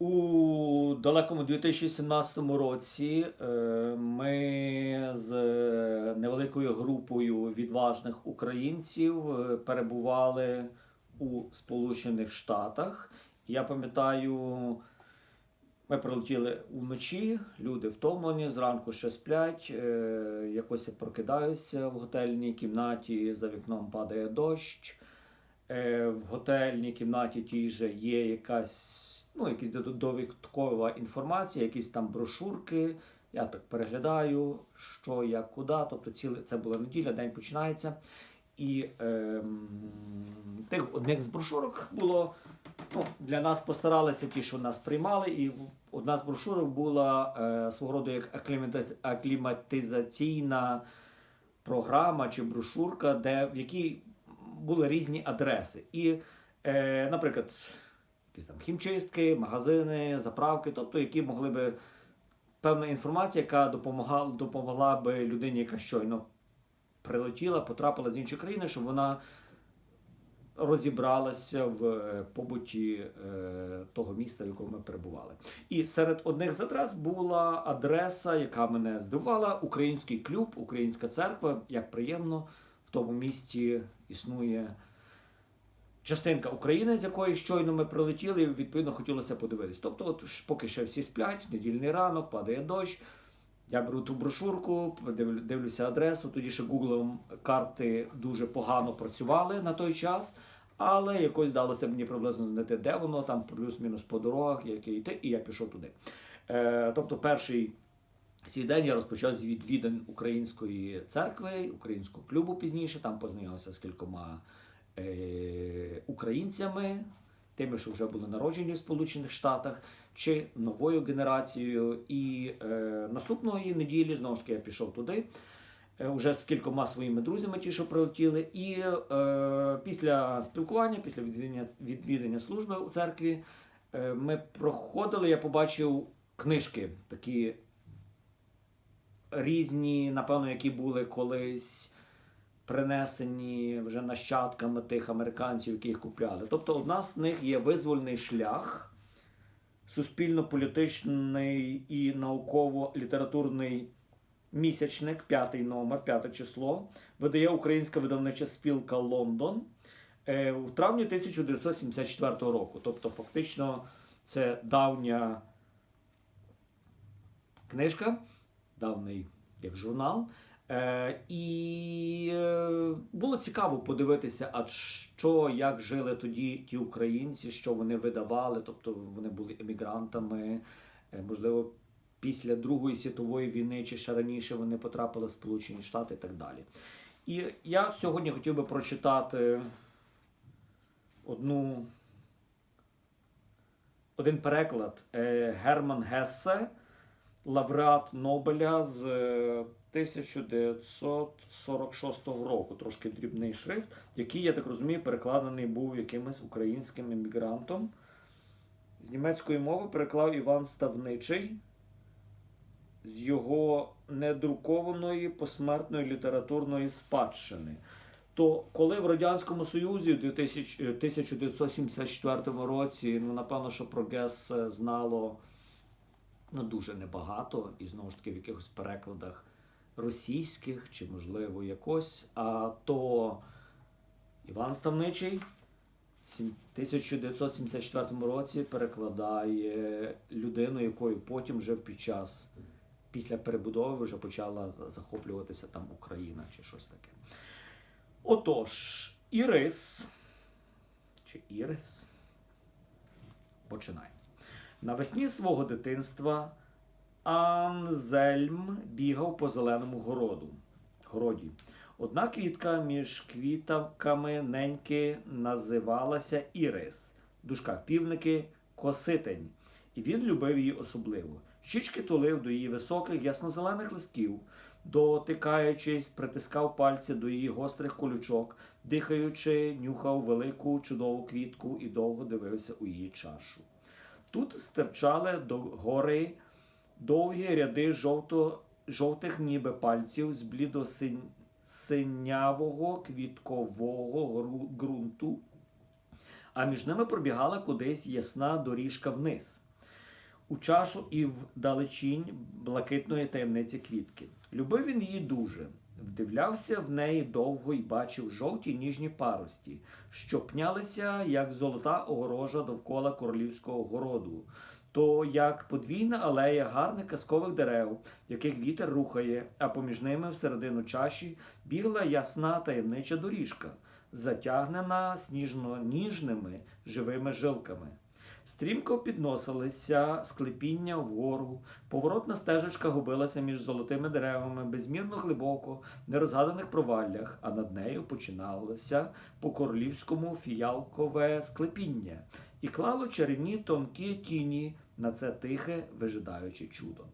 У далекому 2017 році е, ми з невеликою групою відважних українців е, перебували у Сполучених Штатах. Я пам'ятаю, ми прилетіли вночі, люди втомлені, зранку ще сплять, е, якось прокидаюся в готельній кімнаті, за вікном падає дощ. Е, В готельній кімнаті тій же є якась, ну, якась додаткова інформація, якісь там брошурки. Я так переглядаю, що, як, куди. Тобто ціле, це була неділя, день починається. І ем, тих одних з брошурок було. Ну, для нас постаралися ті, що нас приймали, і одна з брошурок була е, свого роду як акліматизаційна програма чи брошурка, де в якій були різні адреси. І, е, наприклад, якісь там хімчистки, магазини, заправки, тобто які могли би певна інформація, яка допомагала, допомогла би людині, яка щойно прилетіла, потрапила з іншої країни, щоб вона розібралася в е, побуті е, того міста, в якому ми перебували. І серед одних з адрес була адреса, яка мене здивувала: Український клуб, Українська церква. Як приємно, в тому місті існує частинка України, з якої щойно ми прилетіли, відповідно хотілося подивитись. Тобто, от поки ще всі сплять, недільний ранок, падає дощ. Я беру ту брошурку, дивлю- дивлюся адресу. Тоді ще Google карти дуже погано працювали на той час, але якось вдалося мені приблизно знайти, де воно, там плюс-мінус по дорогах, яке йти, і я пішов туди. Е, тобто, перший свій день я розпочав з відвідин української церкви, українського клубу пізніше. Там познайомився з кількома українцями, тими, що вже були народжені в Сполучених Штатах, чи новою генерацією. І е, наступної неділі знову ж таки я пішов туди. е, Уже з кількома своїми друзями, ті, що прилетіли, і е, після спілкування, після відвідання, відвідання служби у церкві, е, ми проходили. Я побачив книжки, такі різні, напевно, які були колись принесені вже нащадками тих американців, які їх купляли. Тобто, одна з них є визвольний шлях, суспільно-політичний і науково-літературний місячник, п'ятий номер, п'яте число, видає українська видавнича спілка Лондон е, у травні 1974 року. Тобто, фактично, це давня книжка, давний як журнал. Е, і е, було цікаво подивитися, а що, як жили тоді ті українці, що вони видавали, тобто вони були емігрантами, е, можливо, після Другої світової війни чи ще раніше вони потрапили в Сполучені Штати і так далі. І я сьогодні хотів би прочитати одну, один переклад е, Герман Гессе, лауреат Нобеля з е, 1946 року. Трошки дрібний шрифт, який, я так розумію, перекладений був якимось українським емігрантом. З німецької мови переклав Іван Ставничий з його недрукованої посмертної літературної спадщини. То коли в Радянському Союзі в 2000 е, 1974 році, ну напевно, що про ГЕС е, знало ну, дуже небагато, і знову ж таки в якихось перекладах російських чи, можливо, якось. А то Іван Ставничий в 1974 році перекладає людину, якою потім вже під час після перебудови вже почала захоплюватися там Україна чи щось таке. Отож, Ірис чи Ірис. Починай. Навесні свого дитинства Анзельм бігав по зеленому городу. городі. Одна квітка між квітами неньки називалася Ірис, в дужках півники коситень, і він любив її особливо. Щічки тулив до її високих яснозелених листків, дотикаючись, притискав пальці до її гострих колючок, дихаючи, нюхав велику чудову квітку і довго дивився у її чашу. Тут стирчали до гори довгі ряди жовто, жовтих ніби пальців з блідосинявого квіткового ґрунту, а між ними пробігала кудись ясна доріжка вниз. у чашу і вдалечінь блакитної таємниці квітки. Любив він її дуже. Вдивлявся в неї довго і бачив жовті ніжні парості, що пнялися, як золота огорожа довкола королівського городу, то як подвійна алея гарних казкових дерев, яких вітер рухає, а поміж ними всередину чаші бігла ясна таємнича доріжка, затягнена сніжно-ніжними живими жилками. Стрімко підносилися склепіння вгору, поворотна стежечка губилася між золотими деревами, безмірно глибоко, нерозгаданих проваллях, а над нею починалося по королівському фіялкове склепіння і клало чарівні тонкі тіні на це тихе, вижидаюче чудо.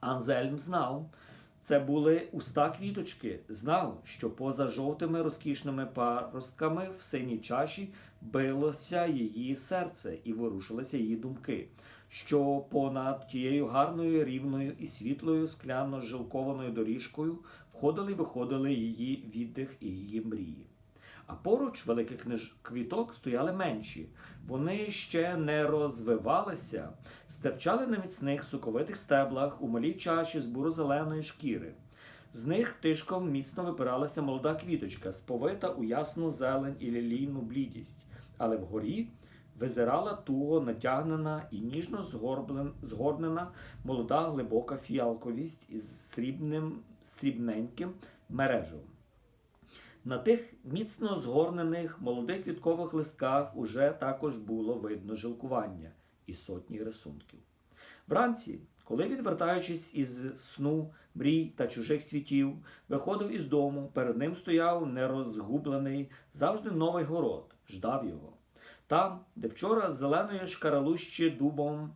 Анзельм знав, це були уста квіточки, знав, що поза жовтими розкішними паростками в синій чаші билося її серце і ворушилися її думки, що понад тією гарною, рівною і світлою скляно жилкованою доріжкою входили й виходили її віддих і її мрії. А поруч великих квіток стояли менші. Вони ще не розвивалися, стирчали на міцних соковитих стеблах у малій чаші з буро-зеленої шкіри. З них тишком міцно випиралася молода квіточка, сповита у ясну зелень і лілійну блідість, але вгорі визирала туго натягнена і ніжно згорнена молода глибока фіалковість із срібним срібненьким мережевом. На тих міцно згорнених молодих квіткових листках уже також було видно жилкування і сотні рисунків. Вранці, коли, відвертаючись із сну, мрій та чужих світів, виходив із дому, перед ним стояв нерозгублений, завжди новий город, ждав його. Там, де вчора з зеленої шкаралущі дубом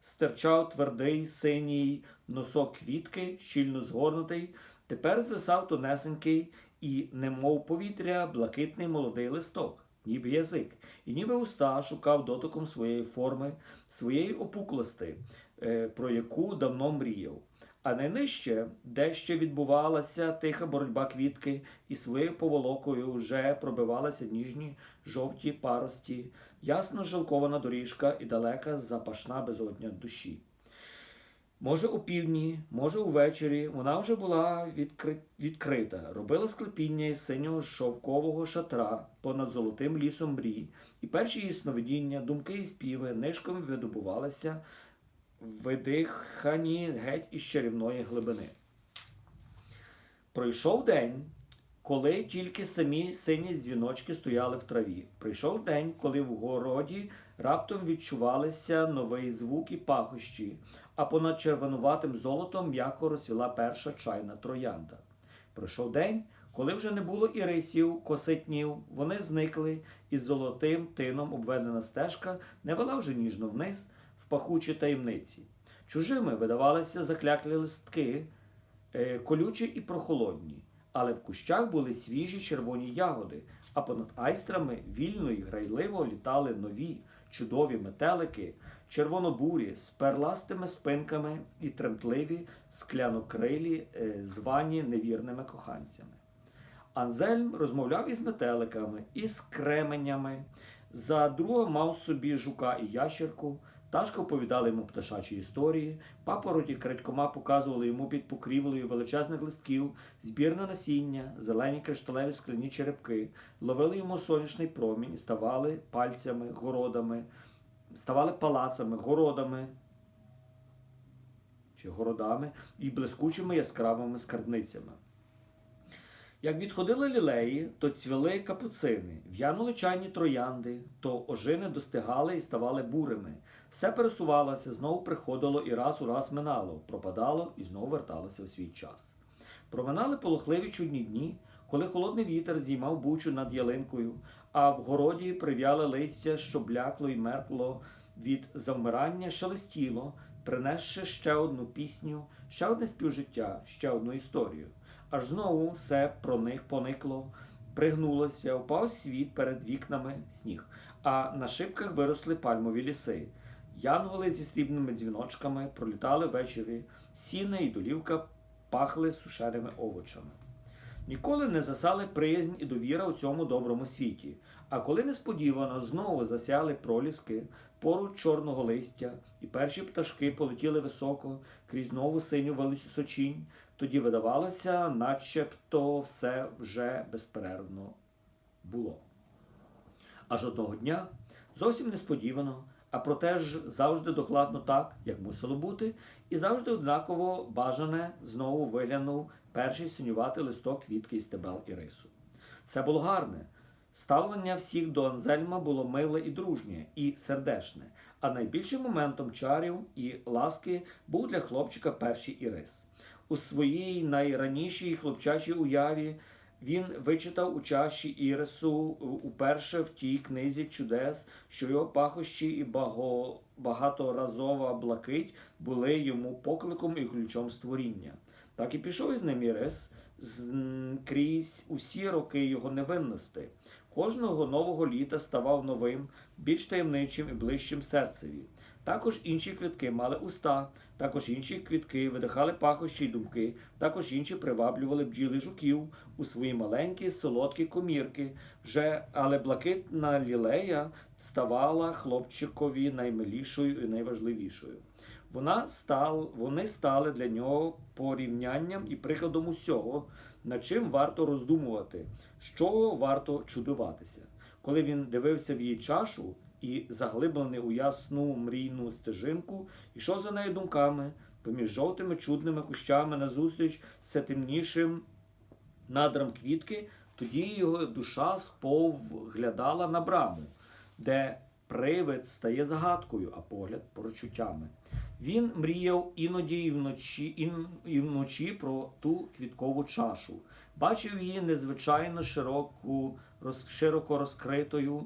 стирчав твердий синій носок квітки, щільно згорнутий, тепер звисав тонесенький і, немов повітря, блакитний молодий листок, ніби язик, і ніби уста шукав дотиком своєї форми, своєї опуклости, е, про яку давно мріяв. А найнижче, де ще відбувалася тиха боротьба квітки, і своєю поволокою вже пробивалися ніжні жовті парості, ясно жилкована доріжка і далека запашна безодня душі. Може, у півдні, може, увечері. Вона вже була відкри... відкрита, робила склепіння із синього шовкового шатра понад золотим лісом мрій, і перші її сновидіння, думки і співи нишком видобувалися видихані геть із чарівної глибини. Пройшов день, коли тільки самі сині дзвіночки стояли в траві. Прийшов день, коли в городі раптом відчувалися новий звук і пахощі, а понад червонуватим золотом м'яко розсвіла перша чайна троянда. Пройшов день, коли вже не було ірисів, коситнів, вони зникли, і золотим тином обведена стежка не вела вже ніжно вниз в пахучі таємниці. Чужими видавалися закляклі листки, е, колючі і прохолодні, але в кущах були свіжі червоні ягоди, а понад айстрами вільно і грайливо літали нові, чудові метелики, червонобурі з перластими спинками і тремтливі склянокрилі, е, звані невірними коханцями. Анзельм розмовляв із метеликами, із кременями. За друга мав собі жука і ящерку. Ташка оповідала йому пташачі історії, папороті крадькома показували йому під покрівлею величезних листків, збірне насіння, зелені кришталеві скляні черепки, ловили йому сонячний промінь ставали пальцями, городами, ставали палацами, городами чи городами і блискучими яскравими скарбницями. Як відходили лілеї, то цвіли капуцини, в'янули чайні троянди, то ожини достигали і ставали бурими. Все пересувалося, знову приходило і раз у раз минало, пропадало і знову верталося у свій час. Проминали полохливі чудні дні, коли холодний вітер зіймав бучу над ялинкою, а в городі прив'яле листя, що блякло й меркло від завмирання, шелестіло, принесши ще одну пісню, ще одне співжиття, ще одну історію. Аж знову все про них поникло, пригнулося, впав світ перед вікнами сніг, а на шибках виросли пальмові ліси. Янголи зі срібними дзвіночками пролітали ввечері, сіна і долівка пахли сушеними овочами. Ніколи не засали приязнь і довіра у цьому доброму світі. А коли несподівано знову засяли проліски, поруч чорного листя, і перші пташки полетіли високо крізь нову синю височінь, тоді видавалося, начебто все вже безперервно було. Аж одного дня, зовсім несподівано, а проте ж завжди докладно так, як мусило бути, і завжди однаково бажане знову виглянув перший синюватий листок квітки із стебел і. Це було гарне. Ставлення всіх до Анзельма було миле і дружнє, і сердешне, а найбільшим моментом чарів і ласки був для хлопчика перший ірис. У своїй найранішій хлопчачій уяві він вичитав у чаші Ірису уперше в тій книзі чудес, що його пахощі і баго, багаторазова блакить були йому покликом і ключом створіння. Так і пішов із ним Ірис крізь усі роки його невинності. Кожного нового літа ставав новим, більш таємничим і ближчим серцеві. Також інші квітки мали уста, також інші квітки видихали пахощі й думки, також інші приваблювали бджіли жуків у свої маленькі солодкі комірки. Вже, але блакитна лілея ставала хлопчикові наймилішою і найважливішою. Вона стал, вони стали для нього порівнянням і прикладом усього, над чим варто роздумувати, що варто чудуватися. Коли він дивився в її чашу і, заглиблений у ясну мрійну стежинку, йшов за нею думками поміж жовтими чудними кущами назустріч все темнішим надрам квітки, тоді його душа сповглядала на браму, де привид стає загадкою, а погляд прочуттями. Він мріяв іноді і вночі, і вночі про ту квіткову чашу. Бачив її незвичайно широку, роз, широко розкритою,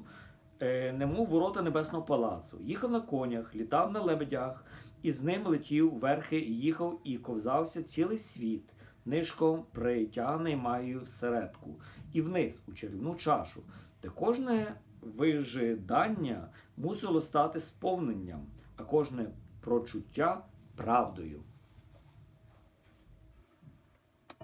немов ворота небесного палацу. Їхав на конях, літав на лебедях, і з ним летів верхи, їхав і ковзався цілий світ, нишком притягнений магією всередку, і вниз у чарівну чашу, де кожне вижидання мусило стати сповненням, а кожне прочуття правдою.